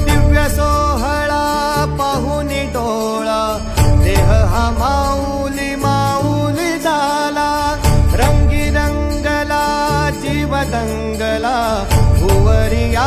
दिव्य सोहळा पाहुनी डोळा देह हा माऊली माऊली झाला रंगी रंगला जीव दंगला भुवरिया